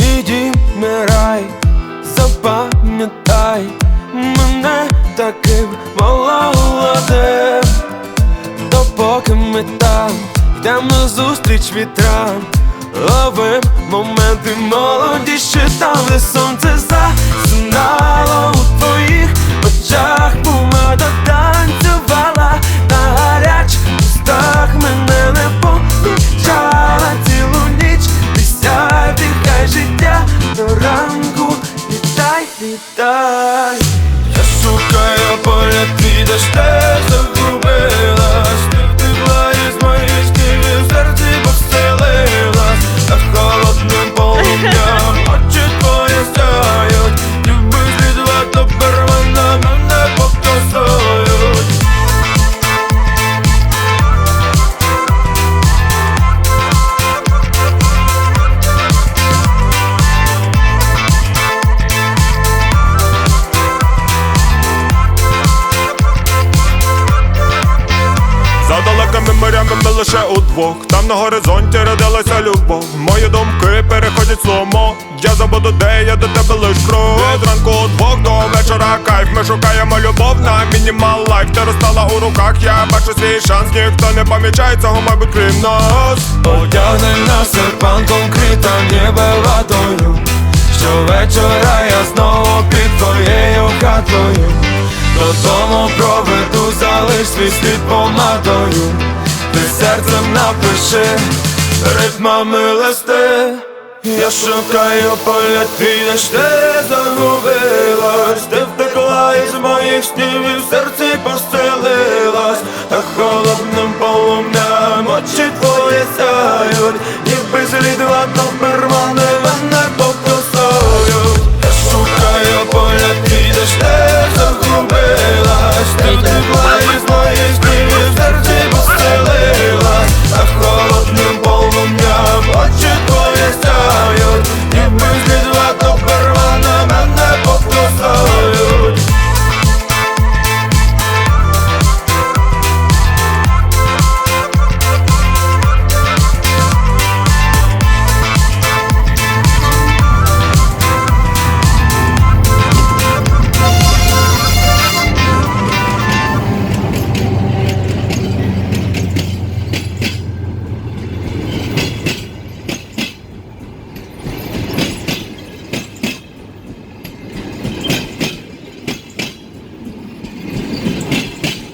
Мій дім не запам'ятай. Мене таким молодим Допоки ми там йдем на зустріч вітрам Ловим моменти молоді, ще там, де сонце засинало у твоїх очах. Помада танцювала на гарячих устах Мене не помічала цілу ніч. Присядь, хай життя до ранку. Вітай, вітай лише удвох. Там на горизонті родилася любов. Мої думки переходять сломо. Я забуду, де я до тебе лиш крок Від ранку удвох до вечора кайф. Ми шукаємо любов на мінімал лайф. Ти розстала у руках, я бачу свій шанс. Ніхто не помічає цього, мабуть, крім нас. Одягни на серпанком крита ніби ватою Щовечора я знову під твоєю хатою. Додому проведу, залиш свій слід помадою Ти серцем напиши ритмами листи Я шукаю поля твій, ж ти загубилась. Ти втекла із моїх снів і в серці поселилась. Та холодним полум'ям очі твої сяють